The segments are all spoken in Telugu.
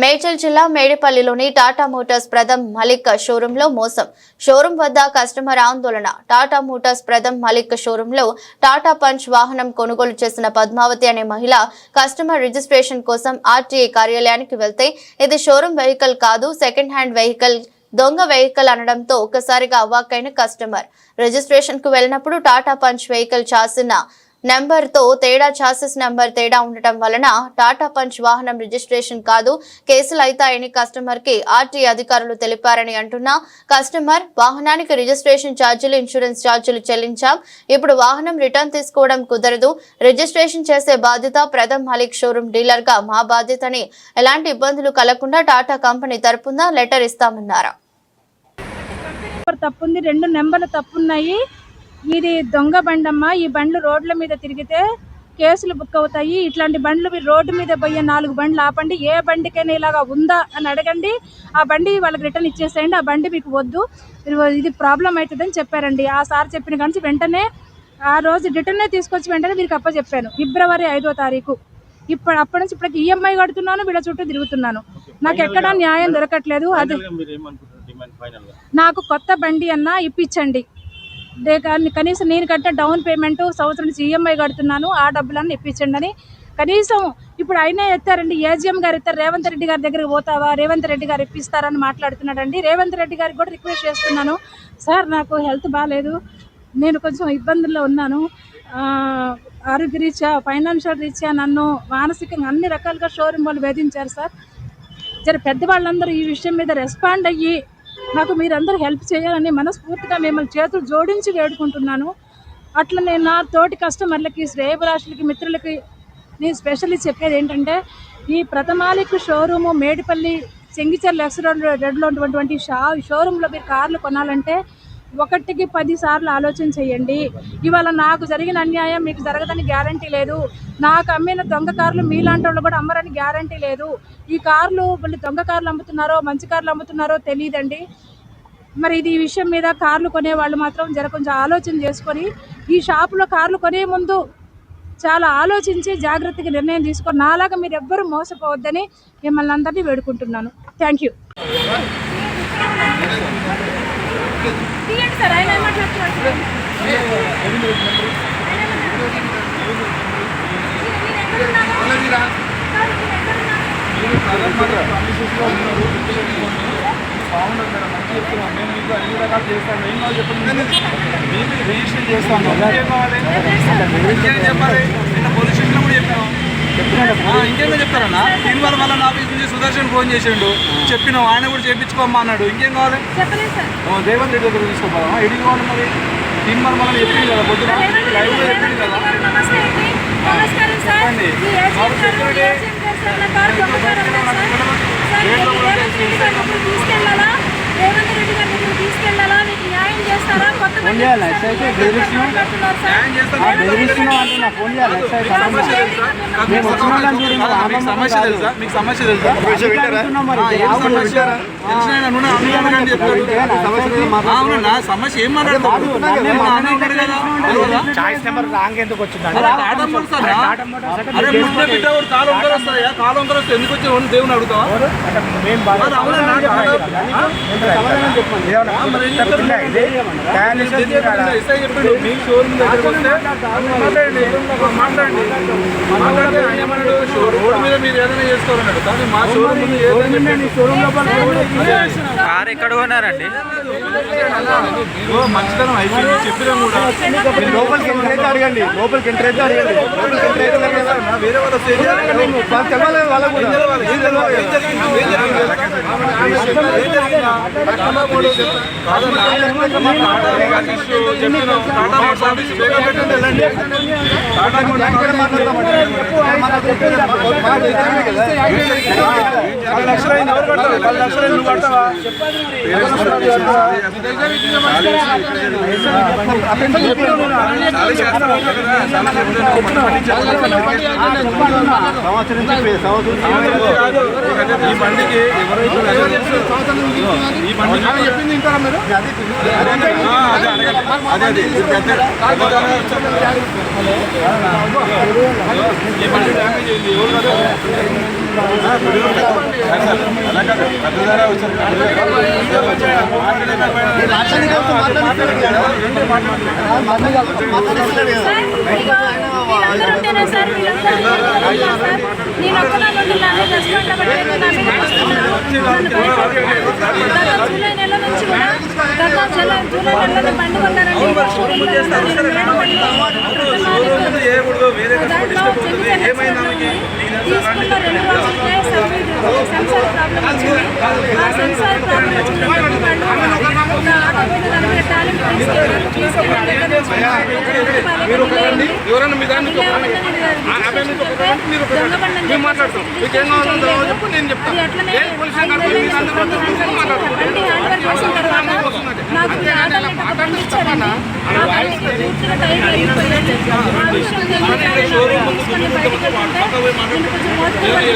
మేడ్చల్ జిల్లా మేడిపల్లిలోని టాటా మోటార్స్ ప్రథమ్ మలిక్ షోరూంలో మోసం. షోరూం వద్ద కస్టమర్ ఆందోళన. టాటా మోటార్స్ ప్రథమ్ మలిక్ షోరూంలో టాటా పంచ్ వాహనం కొనుగోలు చేసిన పద్మావతి అనే మహిళ కస్టమర్ రిజిస్ట్రేషన్ కోసం ఆర్టీఏ కార్యాలయానికి వెళ్తే ఇది షోరూం వెహికల్ కాదు సెకండ్ హ్యాండ్ వెహికల్ దొంగ వెహికల్ అనడంతో ఒక్కసారిగా అవాక్కైన కస్టమర్. రిజిస్ట్రేషన్కు వెళ్ళినప్పుడు టాటా పంచ్ వెహికల్ చాసిన తో తేడా చాసెస్ నెంబర్ తేడా ఉండటం వలన టాటా పంచ్ వాహనం రిజిస్ట్రేషన్ కాదు. కేసులు అవుతాయని కస్టమర్కి ఆర్టీ అధికారులు తెలిపారని అంటున్నా. కస్టమర్ వాహనానికి రిజిస్ట్రేషన్ ఛార్జీలు ఇన్సూరెన్స్ ఛార్జీలు చెల్లించాం. ఇప్పుడు వాహనం రిటర్న్ తీసుకోవడం కుదరదు. రిజిస్ట్రేషన్ చేసే బాధ్యత ప్రథమ్ మలిక్ షోరూమ్ డీలర్గా మా బాధ్యతని ఎలాంటి ఇబ్బందులు కలగకుండా టాటా కంపెనీ తరపున లెటర్ ఇస్తామన్నారు? తప్పుంది రెండు నెంబర్లు తప్పున్నాయి. ఇది దొంగ బండమ్మ. ఈ బండ్లు రోడ్ల మీద తిరిగితే కేసులు బుక్ అవుతాయి. ఇట్లాంటి బండ్లు మీరు రోడ్డు మీద పోయే నాలుగు బండ్లు ఆపండి. ఏ బండికైనా ఇలాగా ఉందా అని అడగండి. ఆ బండి వాళ్ళకి రిటర్న్ ఇచ్చేసేయండి. ఆ బండి మీకు వద్దు. మీరు ఇది ప్రాబ్లం అవుతుందని చెప్పారండి. ఆ సార్ చెప్పిన కానీ వెంటనే ఆ రోజు రిటర్నే తీసుకొచ్చి వెంటనే మీకు అప్ప చెప్పాను ఫిబ్రవరి ఐదో తారీఖు. ఇప్పుడు అప్పటి నుంచి ఇప్పటికి ఈఎంఐ కడుతున్నాను వీళ్ళ చుట్టూ తిరుగుతున్నాను. నాకు ఎక్కడా న్యాయం దొరకట్లేదు. అది మీరు నాకు కొత్త బండి అన్న ఇప్పించండి. కనీసం నేను కట్టే డౌన్ పేమెంట్ సంవత్సరం నుంచి ఈఎంఐ కడుతున్నాను ఆ డబ్బులన్నీ ఇప్పించండి అని కనీసం ఇప్పుడు అయినా ఎత్తారండి ఏజీఎం గారు ఎత్తారు రేవంత్ రెడ్డి గారి దగ్గరికి పోతావా రేవంత్ రెడ్డి గారు ఇప్పిస్తారని మాట్లాడుతున్నాడండి. రేవంత్ రెడ్డి గారికి కూడా రిక్వెస్ట్ చేస్తున్నాను. సార్ నాకు హెల్త్ బాగాలేదు నేను కొంచెం ఇబ్బందుల్లో ఉన్నాను. ఆరోగ్య రీత్యా ఫైనాన్షియల్ రీత్యా నన్ను మానసికంగా అన్ని రకాలుగా షోరూమ్ వాళ్ళు వేధించారు సార్. జర పెద్దవాళ్ళందరూ ఈ విషయం మీద రెస్పాండ్ అయ్యి నాకు మీరందరూ హెల్ప్ చేయాలని మనస్ఫూర్తిగా మిమ్మల్ని చేతులు జోడించి వేడుకుంటున్నాను. అట్లా నేను నా తోటి కస్టమర్లకి శ్రేయభిలాషులకి మిత్రులకి నేను స్పెషల్లీ చెప్పేది ఏంటంటే ఈ ప్రథమాలిక్ షోరూము మేడిపల్లి చెంగిచర్ లెక్స్ రోడ్ రెడ్లో ఉన్నటువంటి షా షోరూంలో మీరు కార్లు కొనాలంటే ఒకటికి పదిసార్లు ఆలోచన చేయండి. ఇవాళ నాకు జరిగిన అన్యాయం మీకు జరగదని గ్యారంటీ లేదు. నాకు అమ్మిన దొంగ కార్లు మీలాంటి వాళ్ళు కూడా అమ్మరని గ్యారంటీ లేదు. ఈ కార్లు మళ్ళీ దొంగ కార్లు అమ్ముతున్నారో మంచి కార్లు అమ్ముతున్నారో తెలియదండి. మరి ఇది ఈ విషయం మీద కార్లు కొనే వాళ్ళు మాత్రం జర కొంచెం ఆలోచన చేసుకొని ఈ షాపులో కార్లు కొనే ముందు చాలా ఆలోచించి జాగ్రత్తగా నిర్ణయం తీసుకొని నాలాగా మీరు ఎవ్వరూ మోసపోవద్దని మిమ్మల్ని అందరినీ వేడుకుంటున్నాను. Thank you. తీయండి సార్ ఆయన ఏం ఎక్కడున్నారు? బాగుండదు మేడం మంచి చెప్తున్నాం మేము మీకు అన్ని రకాలు చేస్తాను ఏం కావాలి చెప్పండి మీకు రిజిస్టర్ చేస్తాను ఇంకేం కావాలి చెప్పాలి నిన్న పోలీస్ స్టేషన్లో కూడా చెప్పాను ఆ, ఇంకేమో చెప్తారన్నా. దీనివల్ల మళ్ళీ నా ఆఫీస్ నుంచి సుదర్శన్ ఫోన్ చేసిండు. చెప్పినాం ఆయన కూడా చేయించుకోమ్మా అన్నాడు. ఇంకేం కావాలి? రేవంత్ రెడ్డి దగ్గర తీసుకోపోదామా? ఎడికి కావాలి మరి? దీనివల్ల మనం చెప్పింది కదా పొద్దున. లైవ్లో చెప్పింది కదా. చెప్పండి. ఎక్సైజ్ సడన్గా. నాకు మేము వచ్చిన వాళ్ళని చూడు, నువ్వు మీకు ఆనందం సమస్య. తెలుసా? మీకు సమస్య తెలుసా? అవును సమస్య ఏం ఎందుకు వచ్చి దేవుని అడుగుతావా? షోరూమ్ మాట్లాడండి. మాట్లాడండి. మాట్లాడితే ఆయన ఏమన్నాడు? షో- రోడ్డు మీద మీరు ఏదైనా చేసుకోవాలన్నాడు. కానీ మా షోరూమ్ ఏదైనా చెప్పిండు. కార్ ఎక్కడ కొన్నారండి మంచితనం అయిపోయింది చెప్పినా కూడా లోపలికి ఎంటర్ అయితే అడగండి లోపలికి ఎంటర్ అయితే అడగండి లోపలికి ఎంటర్ అయితే వేరే వాళ్ళ తెలియాలి వాళ్ళకు కూడా. లక్షలు? పది లక్షలు నువ్వు కడతావా? సంవత్సరం ఈ బండికి ఈ చెప్పింది ఇంకా మీరు అదే అదే ఈ బండి డ్యామేజ్ అయింది. ఎవరు కదా నేను జూలై నెల నుంచి కూడా చేయకూడదు వేరే దాంట్లో చెల్లి తీసుకున్న రెండు రోజులకే సర్వీ సెన్సార్ ప్రాబ్లం వచ్చింది ఆ సెన్సార్ ప్రాబ్లం వచ్చినప్పుడు వాళ్ళు నా ఆటో మీద దాని మీద టాలెంట్ తీసుకెళ్ళారు తీసుకెళ్ళిన దగ్గర నుంచి ఎవరన్నా మీ దాన్ని మేము మాట్లాడతాం మీకు ఏం కావాలో నేను చెప్తాను ఏ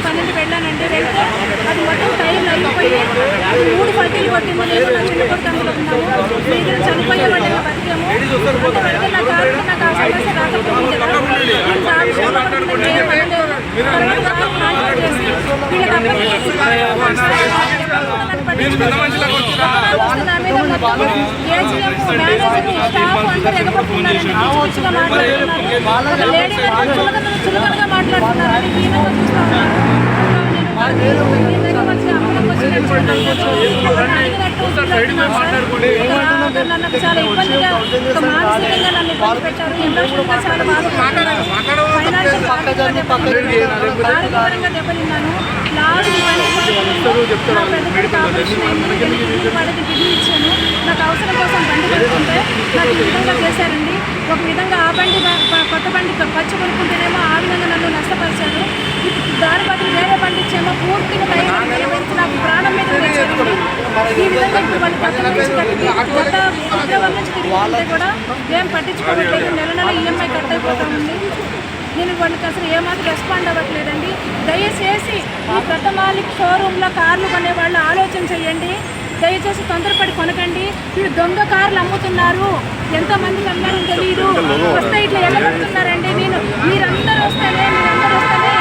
పన్నెండు వెళ్ళానండి. వెళ్తే అది మొత్తం టైర్లు అయిపోయి అది మూడు పట్టీలు కొట్టింది. నేను నా చిన్న కొడుకు అందులో ఉన్నాము. మీ దగ్గర చనిపోయేవాడి బతికాము నా కారు నాకు ఆ సమస్య రాకపోయింది వీళ్ళకి నన్ను మాట్లాడుతున్నారు చాలా ఇబ్బందిగా ఒక మానసికంగా నన్ను ఇబ్బంది పెట్టారు ఎమోషనల్గా చాలా ఆరోగ్యపరంగా దెబ్బతిన్నాను కిడ్నీ ఇచ్చాను నాకు అవసరం కోసం బండి కొనుక్కుంటే నాకు ఈ విధంగా చేశారండి. ఒక విధంగా ఆ బండి కొత్త బండి పచ్చి కొనుక్కుంటేనేమో ఆ విధంగా నన్ను నష్టపరిచారు. దాని బదులు వేరే బండి ఇచ్చేమో పూర్తిగా నాకు ప్రాణం మీద ఈ విధంగా ఇప్పుడు వాళ్ళు కొత్త నుంచి కట్టి గత ఫిబ్రవరి నుంచి తిరుగుతుంటే కూడా ఏం పట్టించుకోవట్లేదు. నెల నెల ఈఎంఐ కట్ అయిపోతా ఉంది. నేను వాళ్ళకి అసలు ఏమాత్రం రెస్పాండ్ అవ్వట్లేదండి. ఈ మాలిక్ షోరూంలో కార్లు కొనే వాళ్ళు ఆలోచన చేయండి. దయచేసి తొందరపడి కొనకండి. వీళ్ళు దొంగ కార్లు అమ్ముతున్నారు. ఎంతమందికి అమ్మారని తెలియదు వస్తే ఇట్లా ఎగబడుతున్నారండి. నేను మీరందరూ వస్తేనే మీరందరూ వస్తేనే